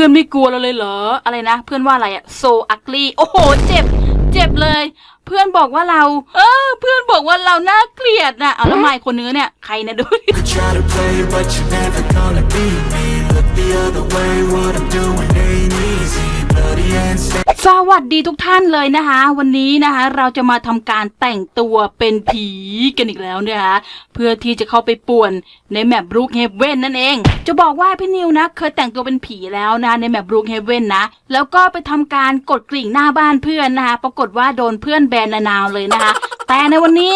พื่อนไม่กลัวเราเลยเหรอ อะไรนะ เพื่อนว่าอะไรอะโซอักลีโอ้โห เจ็บ เจ็บเลย เพื่อนบอกว่าเรา เออ เพื่อนบอกว่าเราน่าเกลียดนะเอาแล้วไมค์คนนึงเนี่ย ใครนะดู สวัสดีทุกท่านเลยนะคะ วันนี้นะคะ เราจะมาทำการแต่งตัวเป็นผีกันอีกแล้วเนี่ยนะคะเพื่อที่จะเข้าไปป่วนในแมปบรูคเฮเว่นนั่นเอง จะบอกว่าพี่นิวนะ เคยแต่งตัวเป็นผีแล้วนะในแมปบรูคเฮเว่นนะ แล้วก็ไปทำการกดกริ่งหน้าบ้านเพื่อนนะคะ ปรากฏว่าโดนเพื่อนแบนนานาวเลยนะคะ แต่ในวันนี้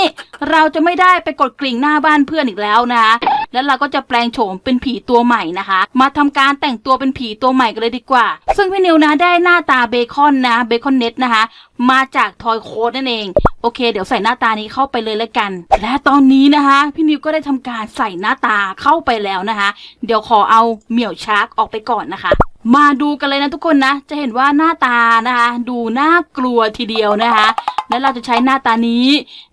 เราจะไม่ได้ไปกดกริ่งหน้าบ้านเพื่อนอีกแล้วนะคะแล้วเราก็จะแปลงโฉมเป็นผีตัวใหม่นะคะ มาทำการแต่งตัวเป็นผีตัวใหม่กันเลยดีกว่า ซึ่งพี่นิวนะได้หน้าตาเบคอนนะเบคอนเน็ตนะคะ มาจากทอยโค้ดนั่นเอง โอเค เดี๋ยวใส่หน้าตานี้เข้าไปเลยแล้วกัน และตอนนี้นะคะ พี่นิวก็ได้ทำการใส่หน้าตาเข้าไปแล้วนะคะ เดี๋ยวขอเอาเหมี่ยวชาร์กออกไปก่อนนะคะมาดูกันเลยนะทุกคนนะ จะเห็นว่าหน้าตานะคะ ดูน่ากลัวทีเดียวนะคะ และเราจะใช้หน้าตานี้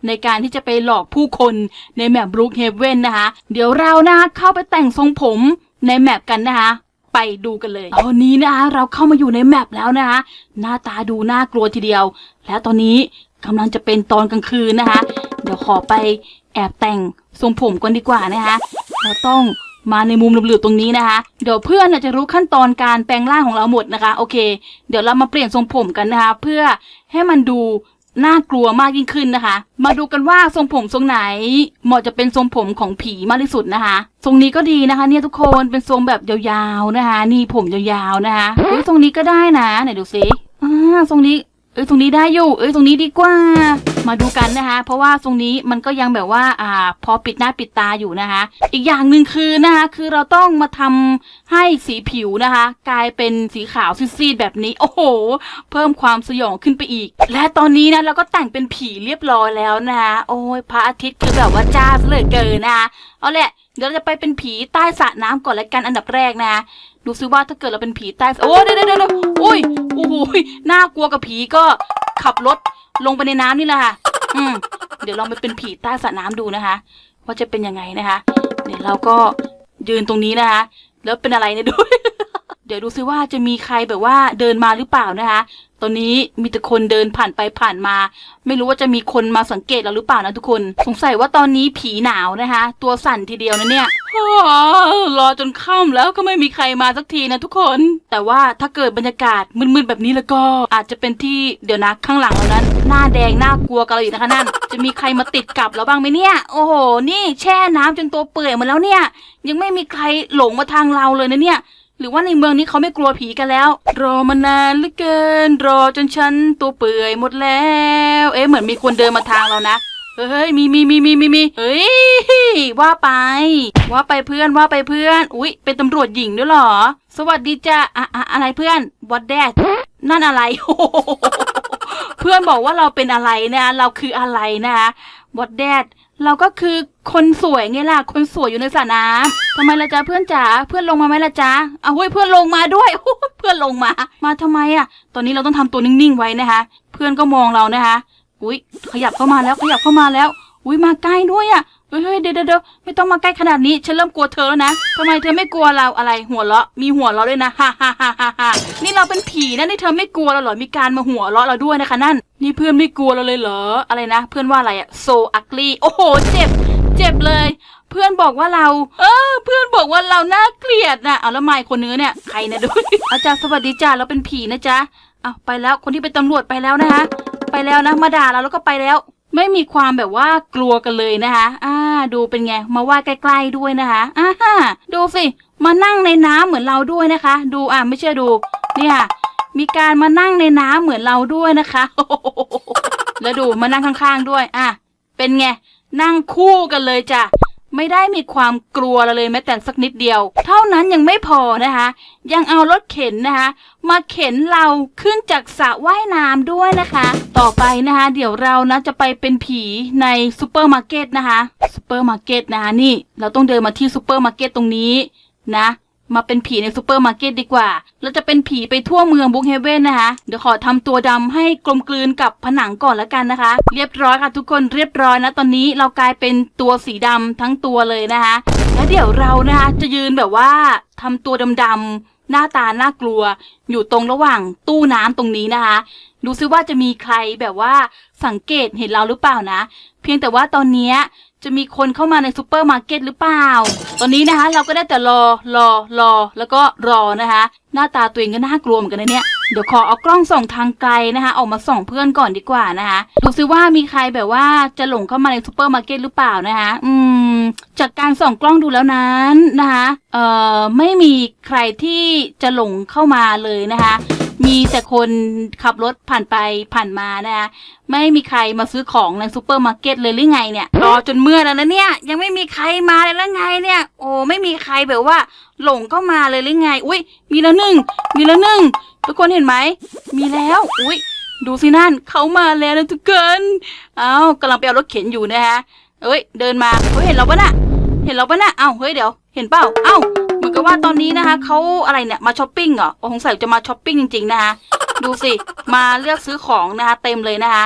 ในการที่จะไปหลอกผู้คนในแมปบรูคเฮเว่นนะคะ เดี๋ยวเรานะคะเข้าไปแต่งทรงผมในแมปกันนะคะ ไปดูกันเลย ตอนนี้นะคะเราเข้ามาอยู่ในแมปแล้วนะคะหน้าตาดูน่ากลัวทีเดียว แล้วตอนนี้กำลังจะเป็นตอนกลางคืนนะคะ เดี๋ยวขอไปแอบแต่งทรงผมกันดีกว่านะคะเราต้องมาในมุมเหลือบๆตรงนี้นะคะ เดี๋ยวเพื่อนจะรู้ขั้นตอนการแปลงร่างของเราหมดนะคะ โอเค เดี๋ยวเรามาเปลี่ยนทรงผมกันนะคะ เพื่อให้มันดู น่ากลัวมากยิ่งขึ้นนะคะ มาดูกันว่าทรงผมทรงไหน เหมาะจะเป็นทรงผมของผีมากที่สุดนะคะ ทรงนี้ก็ดีนะคะ เนี่ยทุกคนเป็นทรงแบบยาวๆนะคะ นี่ผมยาวๆนะคะเอ้ยทรงนี้ก็ได้นะไหนดูสิอ่าทรงนี้เอ้ยทรงนี้ได้อยู่ เอ้ยทรงนี้ดีกว่า มาดูกันนะคะ เพราะว่าตรงนี้มันก็ยังแบบว่าอ่า พอปิดหน้าปิดตาอยู่นะคะ อีกอย่างหนึ่งคือนะคะ คือเราต้องมาทำให้สีผิวนะคะ กลายเป็นสีขาวซีดๆแบบนี้ โอ้โห เพิ่มความสยองขึ้นไปอีก และตอนนี้นะเราก็แต่งเป็นผีเรียบร้อยแล้วนะคะโอ้ยพระอาทิตย์คือแบบว่าจ้าเหลือเกินนะคะเอาแหละเดี๋ยวเราจะไปเป็นผีใต้สระน้ำก่อนละกันอันดับแรกนะคะดูซิว่าถ้าเกิดเราเป็นผีใต้โอ้เดี๋ยวเดี๋ยวเดี๋ยวอุ้ยโอ้โหน่ากลัวกับผีก็ขับรถลงไปในน้ำนี่แหละค่ะ อืมเดี๋ยวลองไปเป็นผีใต้สระน้ำดูนะคะว่าจะเป็นยังไงนะคะ เดี๋ยวเราก็ยืนตรงนี้นะคะ แล้วเป็นอะไรเนี่ยด้วย เดี๋ยวดูซิว่าจะมีใครแบบว่าเดินมาหรือเปล่านะคะ ตอนนี้มีแต่คนเดินผ่านไปผ่านมา ไม่รู้ว่าจะมีคนมาสังเกตเราหรือเปล่านะทุกคน สงสัยว่าตอนนี้ผีหนาวนะคะ ตัวสั่นทีเดียวนะเนี่ยรอจนค่ำแล้วก็ไม่มีใครมาสักทีนะทุกคน แต่ว่าถ้าเกิดบรรยากาศมึนๆแบบนี้แล้วก็อาจจะเป็นที่เดี๋ยวนะข้างหลังเรานั้น หน้าแดงหน้ากลัวกันเราอยู่นะคะนั่นจะมีใครมาติดกับเราบ้างไหมเนี่ย โอ้โห นี่แช่น้ำจนตัวเปื่อยหมดแล้วเนี่ย ยังไม่มีใครหลงมาทางเราเลยนะเนี่ย หรือว่าในเมืองนี้เขาไม่กลัวผีกันแล้ว รอมานานเหลือเกิน รอจนฉันตัวเปื่อยหมดแล้ว เอ๊ะเหมือนมีคนเดินมาทางเรานะเฮ้ยมีมีมีมีมีมีเฮ้ยว่าไป ว่าไปเพื่อนว่าไปเพื่อน อุ๊ย เป็นตำรวจหญิงด้วยหรอ สวัสดีจ้ะอะอะอะไรเพื่อนวัดแดดนั่นอะไรโอ้โหเพื่อนบอกว่าเราเป็นอะไรนะ เราคืออะไรนะคะวัดแดดเราก็คือ คนสวยไงล่ะ คนสวยอยู่ในสระน้ำทำไมล่ะจ๊ะเพื่อนจ๋า เพื่อนลงมาไหมล่ะจ๊ะเอาเฮ้ยเพื่อนลงมาด้วยโอ้ยเพื่อนลงมา มาทำไมอะตอนนี้เราต้องทำตัวนิ่งๆไว้นะคะ เพื่อนก็มองเรานะคะ อุ้ยขยับเข้ามาแล้วขยับเข้ามาแล้ว อุ้ยมาใกล้ด้วยอะเฮ้ยเฮ้ยเดี๋ยวเดี๋ยวไม่ต้องมาใกล้ขนาดนี้ ฉันเริ่มกลัวเธอแล้วนะทำไมเธอไม่กลัวเราอะไร หัวเราะ มีหัวเราะด้วยนะฮ่าฮ่าฮ่าฮ่านี่เราเป็นผีนะนี่เธอไม่กลัวเราเหรอ มีการมาหัวเราะเราด้วยนะคะนั่น นี่เพื่อนไม่กลัวเราเลยเหรอ อะไรนะ เพื่อนว่าอะไรอะโซอักลี่โอ้โห เจ็บ เจ็บเลย เพื่อนบอกว่าเรา เออ เพื่อนบอกว่าเราน่าเกลียดนะเอาแล้วไมค์คนเนื้อเนี่ยใครนะดูอาจารย์สวัสดีจ้าเราเป็นผีนะจ๊ะเอาไปแล้วคนที่เป็นตำรวจไปแล้วนะคะ ไปแล้วนะมาด่าเราแล้วก็ไปแล้ว ไม่มีความแบบว่ากลัวกันเลยนะคะอ่าดูเป็นไงมาไหว้ใกล้ๆด้วยนะคะอ่าฮะดูสิมานั่งในน้ำเหมือนเราด้วยนะคะ ดูอะไม่เชื่อดู เนี่ย มีการมานั่งในน้ำเหมือนเราด้วยนะคะแล้วดูมานั่งข้างๆด้วย อะเป็นไง นั่งคู่กันเลยจ้ะไม่ได้มีความกลัวเราเลยแม้แต่สักนิดเดียว เท่านั้นยังไม่พอนะคะ ยังเอารถเข็นนะคะ มาเข็นเราขึ้นจากสระว่ายน้ำด้วยนะคะ ต่อไปนะคะ เดี๋ยวเรานะจะไปเป็นผีในซูเปอร์มาร์เก็ตนะคะซูเปอร์มาร์เก็ตนะคะนี่ เราต้องเดินมาที่ซูเปอร์มาร์เก็ตตรงนี้นะ มาเป็นผีในซูเปอร์มาร์เก็ตดีกว่า เราจะเป็นผีไปทั่วเมืองบุ๊กเฮเว่นนะคะ เดี๋ยวขอทำตัวดำให้กลมกลืนกับผนังก่อนแล้วกันนะคะ เรียบร้อยค่ะทุกคนเรียบร้อยนะ ตอนนี้เรากลายเป็นตัวสีดำทั้งตัวเลยนะคะ แล้วเดี๋ยวเรานะคะจะยืนแบบว่าทำตัวดำๆหน้าตาน่ากลัว อยู่ตรงระหว่างตู้น้ำตรงนี้นะคะดูซิว่าจะมีใครแบบว่าสังเกตเห็นเราหรือเปล่านะ เพียงแต่ว่าตอนเนี้ย จะมีคนเข้ามาในซูเปอร์มาร์เก็ตหรือเปล่า ตอนนี้นะคะ เราก็ได้แต่รอรอรอ แล้วก็รอนะคะ หน้าตาตัวเองก็น่ากลัวเหมือนกันนะเนี่ย เดี๋ยวขอเอากล้องส่องทางไกลนะคะ ออกมาส่องเพื่อนก่อนดีกว่านะคะ ดูซิว่ามีใครแบบว่าจะหลงเข้ามาในซูเปอร์มาร์เก็ตหรือเปล่านะคะ อืม จากการส่องกล้องดูแล้วนั้นนะคะ เอ่อ ไม่มีใครที่จะหลงเข้ามาเลยนะคะ มีแต่คนขับรถผ่านไปผ่านมานะคะไม่มีใครมาซื้อของในซูเปอร์มาร์เก็ตเลยหรือไงเนี่ยรอจนเมื่อแล้วนะเนี่ย ยังไม่มีใครมาเลยแล้วไงเนี่ย โอ้ไม่มีใครแบบว่า หลงเข้ามาเลยหรือไง อุ้ยมีแล้วหนึ่งมีแล้วหนึ่งทุกคนเห็นไหมมีแล้ว อุ้ยดูสินั่นเขามาแล้วนะทุกคนเอ้ากำลังไปเอารถเข็นอยู่นะฮะเอ้ยเดินมาเขาเห็นเราปะน่ะเห็นเราปะน่ะเอ้าเฮ้ยเดี๋ยวเห็นเปล่าเอ้า กับว่าตอนนี้นะคะเขาอะไรเนี่ยมาช้อปปิ้งเหรอโอ้สงสัยจะมาช้อปปิ้งจริงๆนะคะดูสิมาเลือกซื้อของนะคะ เต็มเลยนะคะ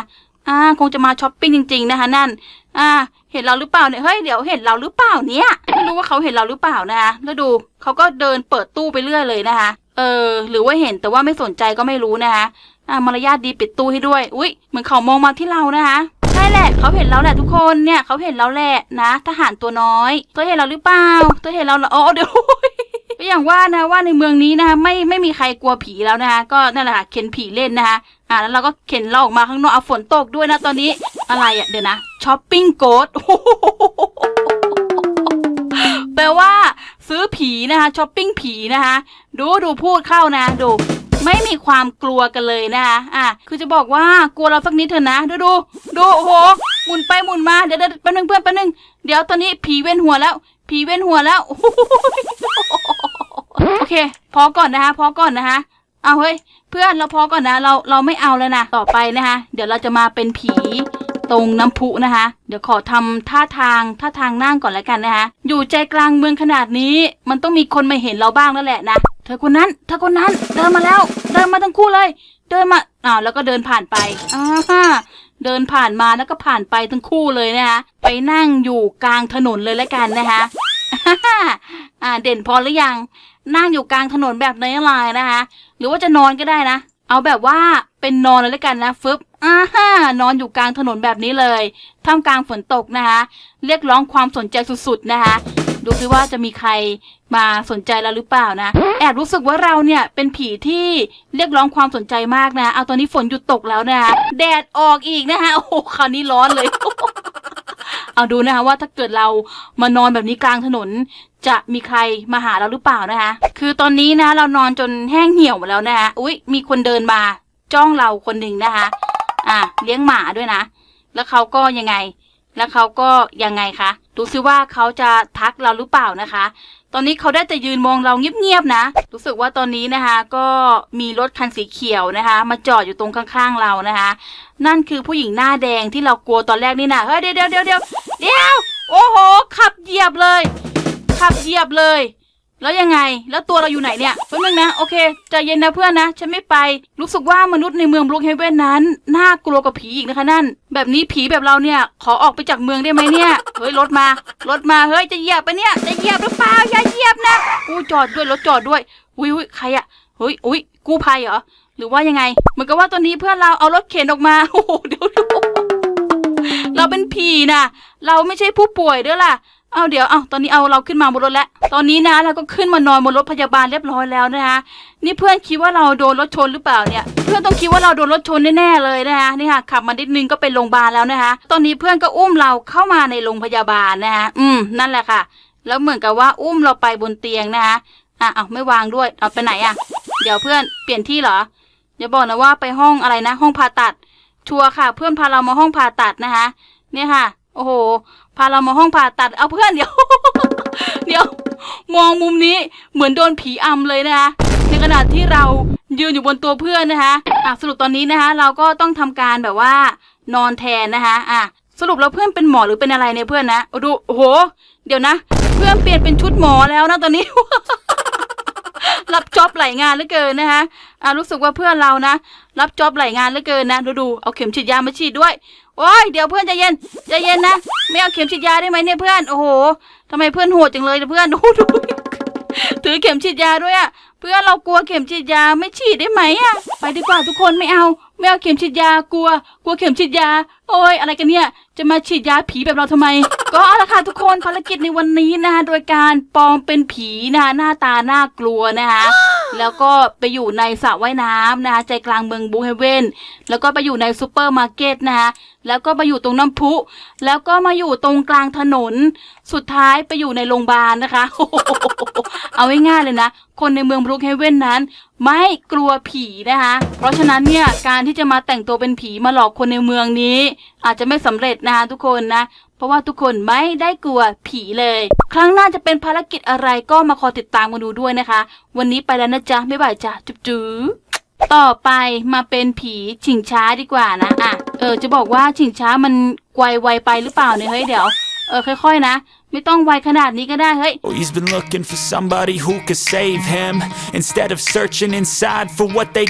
อ่าคงจะมาช้อปปิ้งจริง ๆ นะคะนั่น อ่า เห็นเราหรือเปล่าเนี่ยเฮ้ยเดี๋ยวเห็นเราหรือเปล่าเนี่ยไม่รู้ว่าเขาเห็นเราหรือเปล่านะคะแล้วดูเขาก็เดินเปิดตู้ไปเรื่อยเลยนะคะ เออ หรือว่าเห็นแต่ว่าไม่สนใจก็ไม่รู้นะคะอ่ามารยาทดีปิดตู้ให้ด้วย อุ๊ยเหมือนเขามองมาที่เรานะคะใช่แหละเขาเห็นเราแหละทุกคนเนี่ยเขาเห็นเราแหละนะ ทหารตัวน้อยตัวเห็นเราหรือเปล่าตัวเห็นเราเหรออ๋อเดี๋ยว ก็อย่างว่านะว่าในเมืองนี้นะคะไม่ไม่มีใครกลัวผีแล้วนะคะก็นั่นแหละค่ะเข็นผีเล่นนะคะอ่าแล้วเราก็เข็นเราออกมาข้างนอกเอาฝนตกด้วยนะตอนนี้อะไรอะเดี๋ยวนะช้อปปิ้งโกดแปลว่า ซื้อผีนะคะช้อปปิ้งผีนะคะดูดูพูดเข้านะดูไม่มีความกลัวกันเลยนะคะ อะ คือจะบอกว่ากลัวเราสักนิดเถอะนะ ดูดูดู โอ้โห หมุนไปหมุนมาเดี๋ยวเดี๋ยวแป๊บนึงเพื่อนแป๊บนึงเดี๋ยวตอนนี้ผีเวียนหัวแล้ว ผีเวียนหัวแล้วโอ้โหโอเค พอก่อนนะคะ พอก่อนนะคะเอาเฮ้ย เพื่อนเราพอก่อนนะ เราเราไม่เอาแล้วนะต่อไปนะคะ เดี๋ยวเราจะมาเป็นผีตรงน้ำพุนะคะ เดี๋ยวขอทำท่าทางท่าทางนั่งก่อนแล้วกันนะคะ อยู่ใจกลางเมืองขนาดนี้ มันต้องมีคนมาเห็นเราบ้างแล้วแหละนะ เธอคนนั้น เธอคนนั้น เดินมาแล้ว เดินมาทั้งคู่เลย เดินมา อ้าว แล้วก็เดินผ่านไปอ่า เดินผ่านมาแล้วก็ผ่านไปทั้งคู่เลยนะคะไปนั่งอยู่กลางถนนเลยแล้วกันนะคะอ่าเด่นพอหรือยังนั่งอยู่กลางถนนแบบนี้ลายนะคะหรือว่าจะนอนก็ได้นะ เอาแบบว่าเป็นนอนเลยแล้วกันนะฟึบอ่าฮะนอนอยู่กลางถนนแบบนี้เลยท่ามกลางฝนตกนะคะ เรียกร้องความสนใจสุดๆนะคะ ดูซิว่าจะมีใครมาสนใจเราหรือเปล่านะ แอบรู้สึกว่าเราเนี่ยเป็นผีที่เรียกร้องความสนใจมากนะ เอาตอนนี้ฝนหยุดตกแล้วนะคะแดดออกอีกนะคะโอ้โหคราวนี้ร้อนเลยเอาดูนะคะว่าถ้าเกิดเรามานอนแบบนี้กลางถนน จะมีใครมาหาเราหรือเปล่านะคะ คือตอนนี้นะเรานอนจนแห้งเหี่ยวหมดแล้วนะคะอุ๊ย มีคนเดินมาจ้องเราคนหนึ่งนะคะ อะเลี้ยงหมาด้วยนะ แล้วเขาก็ยังไง แล้วเขาก็ยังไงคะ ดูซิว่าเขาจะทักเราหรือเปล่านะคะ ตอนนี้เขาได้แต่ยืนมองเราเงียบๆนะ รู้สึกว่าตอนนี้นะคะ ก็มีรถคันสีเขียวนะคะ มาจอดอยู่ตรงข้างๆเรานะคะ นั่นคือผู้หญิงหน้าแดงที่เรากลัวตอนแรกนี่นะเฮ้ยเดี๋ยวเดี๋ยวเดี๋ยวเดี๋ยวโอ้โห ขับเหยียบเลย ขับเหยียบเลย แล้วยังไง แล้วตัวเราอยู่ไหนเนี่ยแป๊บนึงนะ โอเคใจเย็นนะเพื่อนนะ ฉันไม่ไป รู้สึกว่ามนุษย์ในเมืองบลูเฮเวนนั้น น่ากลัวกว่าผีอีกนะคะนั่น แบบนี้ผีแบบเราเนี่ย ขอออกไปจากเมืองได้ไหมเนี่ย เฮ้ยรถมา รถมา เฮ้ยจะเหยียบไปเนี่ย จะเหยียบหรือเปล่า อย่าเหยียบนะอู้จอดด้วยรถจอดด้วย อุ้ยอุ้ยใครอะเฮ้ยอุ้ยกู้ภัยเหรอ หรือว่ายังไง เหมือนกับว่าตอนนี้เพื่อนเราเอารถเข็นออกมา โอ้โห เดี๋ยวดูเราเป็นผีนะ เราไม่ใช่ผู้ป่วยด้วยล่ะ เอาเดี๋ยวเอาตอนนี้เอาเราขึ้นมาบนรถแล้ว ตอนนี้นะเราก็ขึ้นมานอนบนรถพยาบาลเรียบร้อยแล้วนะคะ นี่เพื่อนคิดว่าเราโดนรถชนหรือเปล่าเนี่ย เพื่อนต้องคิดว่าเราโดนรถชนแน่ๆเลยนะคะนี่ค่ะขับมานิดนึงก็ไปโรงพยาบาลแล้วนะคะ ตอนนี้เพื่อนก็อุ้มเราเข้ามาในโรงพยาบาลนะคะอืมนั่นแหละค่ะ แล้วเหมือนกับว่าอุ้มเราไปบนเตียงนะคะอะเอาไม่วางด้วยเอาไปไหนอะ เดี๋ยวเพื่อนเปลี่ยนที่เหรออย่าบอกนะว่าไปห้องอะไรนะ ห้องผ่าตัด ชัวร์ค่ะ เพื่อนพาเรามาห้องผ่าตัดนะคะ เนี่ยค่ะ โอ้โห พาเรามาห้องผ่าตัด เอาเพื่อนเดี๋ยว เดี๋ยว มองมุมนี้เหมือนโดนผีอำเลยนะคะในขณะที่เรายืนอยู่บนตัวเพื่อนนะคะอะสรุปตอนนี้นะคะ เราก็ต้องทำการแบบว่านอนแทนนะคะอะสรุปแล้วเพื่อนเป็นหมอหรือเป็นอะไรเนี่ยเพื่อนนะเอาดูโอ้โห เดี๋ยวนะ เพื่อนเปลี่ยนเป็นชุดหมอแล้วนะตอนนี้รับจ็อบไหลงานเหลือเกินนะคะอ่ารู้สึกว่าเพื่อนเรานะ รับจ็อบไหลงานเหลือเกินนะ ดูดูเอาเข็มฉีดยามาฉีดด้วย โอ้ยเดี๋ยวเพื่อนใจเย็นใจเย็นนะไม่เอาเข็มฉีดยาได้ไหมเนี่ยเพื่อนโอ้โหทำไมเพื่อนโหดจังเลยเพื่อนดูดูถือเข็มฉีดยาด้วยอะเพื่อนเรากลัวเข็มฉีดยาไม่ฉีดได้ไหมอะไปดีกว่าทุกคนไม่เอาไม่เอาเข็มฉีดยากลัว กลัวเข็มฉีดยา โอ้ยอะไรกันเนี่ย จะมาฉีดยาผีแบบเราทำไม ก็เอาละค่ะทุกคนภารกิจในวันนี้นะคะโดยการปลอมเป็นผีนะคะหน้าตาน่ากลัวนะคะ แล้วก็ไปอยู่ในสระว่ายน้ำนะคะใจกลางเมืองบูเฮเวนแล้วก็ไปอยู่ในซูเปอร์มาร์เก็ตนะคะแล้วก็ไปอยู่ตรงน้ำพุ แล้วก็มาอยู่ตรงกลางถนน สุดท้ายไปอยู่ในโรงพยาบาลนะคะเอาง่ายๆเลยนะ คนในเมืองบรูคเฮเวนนั้น ไม่กลัวผีนะคะ เพราะฉะนั้นเนี่ยการที่จะมาแต่งตัวเป็นผีมาหลอกคนในเมืองนี้ อาจจะไม่สำเร็จนะคะทุกคนนะ ราะว่าทุกคนไม่ได้กลัวผีเลย ครั้งหน้าจะเป็นภารกิจอะไรก็มาคอยติดตามกันดูด้วยนะคะ วันนี้ไปแล้วนะจ๊ะบ๊ายบายจ้ะจุ๊บจุ๊บต่อไปมาเป็นผีฉิงช้าดีกว่านะอะเออจะบอกว่าฉิงช้ามันไวไวไปหรือเปล่าเนี่ยเฮ้ยเดี๋ยวเออค่อยๆนะไม่ต้องไวขนาดนี้ก็ได้เฮ้ย Oh, he's been looking for somebody who could save him instead of searching inside for what they